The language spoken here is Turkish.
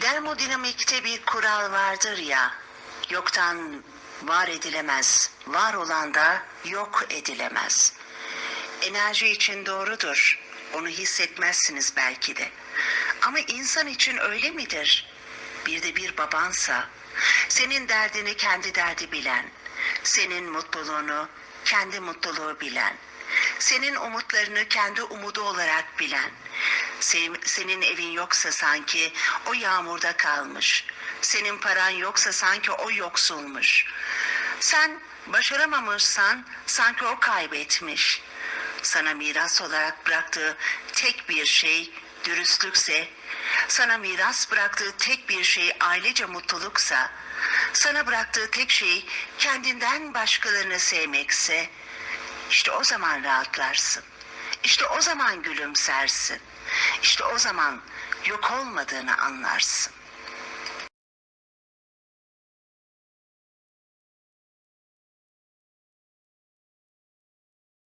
Dermodinamikte bir kural vardır ya, yoktan var edilemez, var olan da yok edilemez. Enerji için doğrudur, onu hissetmezsiniz belki de. Ama insan için öyle midir? Bir de bir babansa, senin derdini kendi derdi bilen, senin mutluluğunu kendi mutluluğu bilen, senin umutlarını kendi umudu olarak bilen, senin, evin yoksa sanki o yağmurda kalmış, senin paran yoksa sanki o yoksulmuş. Sen başaramamışsan sanki o kaybetmiş. Sana miras olarak bıraktığı tek bir şey dürüstlükse, sana miras bıraktığı tek bir şey ailece mutluluksa, sana bıraktığı tek şey kendinden başkalarını sevmekse, işte o zaman rahatlarsın. İşte o zaman gülümsersin. İşte o zaman yok olmadığını anlarsın.